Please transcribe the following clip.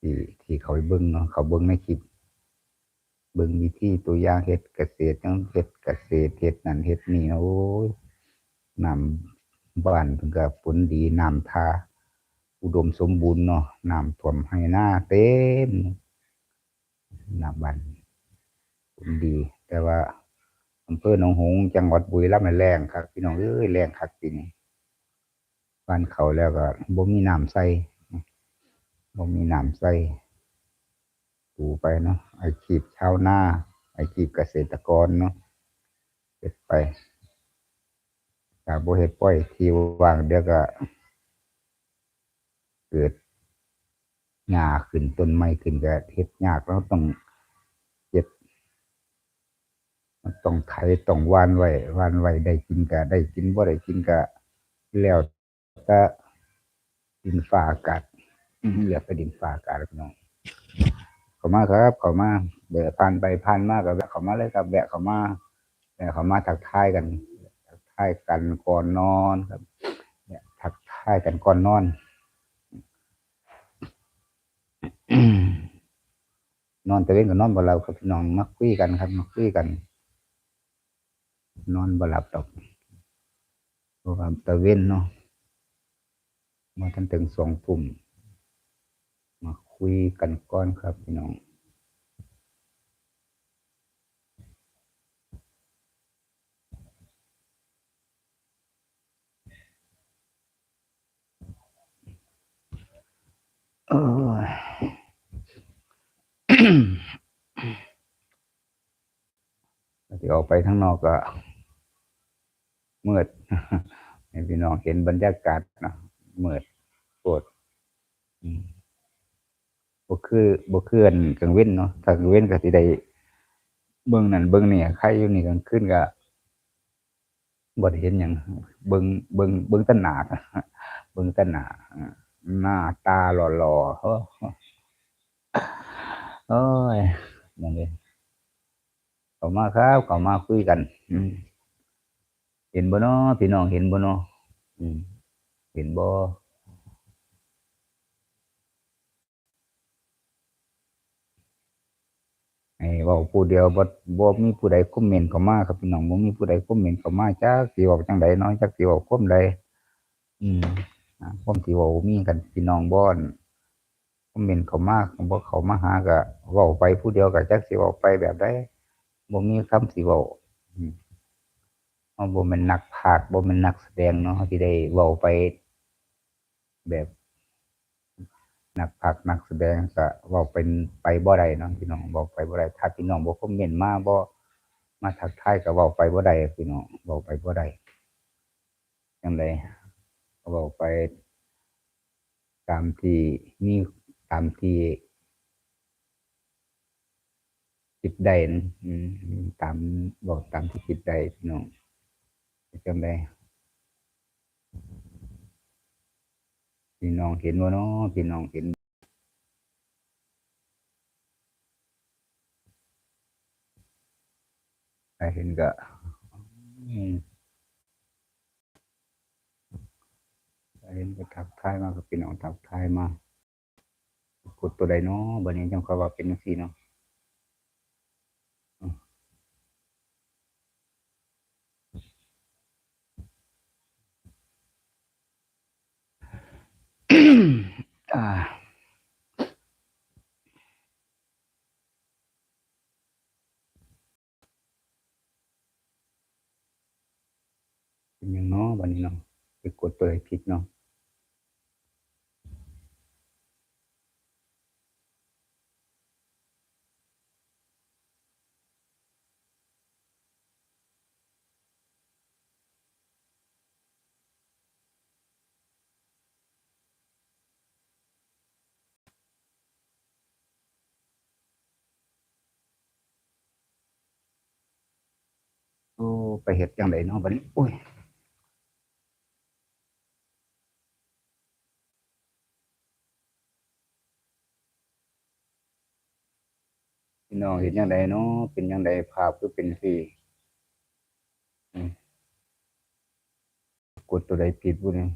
ที่ที่เขาเบิ่งเนาะเขาเบิ่งในคลิปเบิ่งวิธีตัวอย่างเฮ็ดเกษตรจังเฮ็ดเกษตรเฮ็ดนั่นเฮ็ดนี่นะโอ้ยนำบ้านเพิ่นก็ฝนดีน้ำทาอุดมสมบูรณ์เนาะน้ำท่วมให้หน้าเต็มน้ำบ้านฝนดี แต่ว่าอำเภอหนองหงส์จังหวัดบุรีรัมย์แล้งคักพี่น้องเอ้ยแล้งคักปีนี้บ้านเขาแล้วก็บ่มีน้ำใส่ บ่มีน้ำใส่ดูไปเนาะอาชีพชาวนาอาชีพเกษตรกรเนาะเฮ็ดไปถ้าบ่เฮ็ดปล่อยที่ว่างเดี๋ยวก็เกิดหญ้าขึ้นต้นไม้ขึ้นก็เฮ็ดยากเราต้องเฮ็ดมันต้องไถต้องวานไว้หว่านไว้ได้กินก็ได้กินบ่ได้กินก็แล้วแต่ดินฟ้าอากาศ อือแล้วแต่ดินฟ้าอากาศพี่น้องเข้ามาครับเข้ามาแวะผ่านไปผ่านมาก็แวะเข้ามาเลยครับแวะเข้ามาแวะเข้ามาทักทายกันทักทายกันก่อนนอนครับ เนี่ยทักทายกันก่อนนอนนอนตะเวนก็นอนบ่หลับครับพี่น้องมาคุยกันครับมาคุยกัน นอนบ่หลับดอกเพราะว่าตะเวนเนาะมาทันถึงสองทุ่ม คุยกันก่อนครับพี่น้องเออที่ออกไปข้างนอกก็มืดให้พี่น้องเห็นบรรยากาศนะมืดปวดอืม บ่คือบ่คืออันกลางเว้นเนาะถ้ากลางเว้นก็สิได้เบิ่งนั่นเบิ่งนี่ใครอยู่นี่กลางคืนก็บ่ได้เห็นหยังเบิ่งเบิ่งเบิ่งแต่หนาเบิ่งแต่หนาหน้าตาหล่อๆโอ้โอ้ยนั่นเด้ข้ามาครับข้ามาคุยกันเห็นบ่เนาะพี่น้องเห็นบ่เนาะเห็นบ่ ไอ้เว้าผู้เดียวบ่บ่มีผู้ใดคอมเมนต์เข้ามาครับพี่น้องบ่มีผู้ใดคอมเมนต์เข้ามาจักสิเว้าจังใดเนาะจักสิเว้าความใดอืมอ่าความที่เว้ามีกันพี่น้องบ่อนคอมเมนต์เข้ามาบ่เข้ามาหาก็เว้าไปผู้เดียวก็จักสิเว้าไปแบบใดบ่มีคำสิเว้าอืมเราบ่แม่นนักพากย์บ่แม่นนักแสดงเนาะที่ได้เว้าไปแบบ นักพากนักแสดงก็เว้าเป็นไปบ่ได้เนาะพี่น้องเว้าไปบ่ได้ถ้าพี่น้องบ่คอมเมนต์มาบ่มาทักทายก็เว้าไปบ่ได้พี่น้องเว้าไปบ่ได้จังไดก็เว้าไป ตามที่มีตามที่คิดได้นะอืมตามเว้าตามที่คิดได้พี่น้องจังได พี่น้องเห็นบ่เนาะพี่น้องเห็น ใครเห็นก็อืมใครเห็นก็ทักทายมากับพี่น้องทักทายมากดตัวใดเนาะบันนี้จังเขาว่าเป็นสีเนาะ เป็นยังเนาะบัดนี้เนาะไปกดตัวใดผิดเนาะโอ้ไปเฮ็ดจังไดเนาะบัดนี้โอ้ย น้องเห็นยังไดเนาะเป็นยังไดภาพก็เป็นฟรีอืมกดตัวใดผิดบุนี่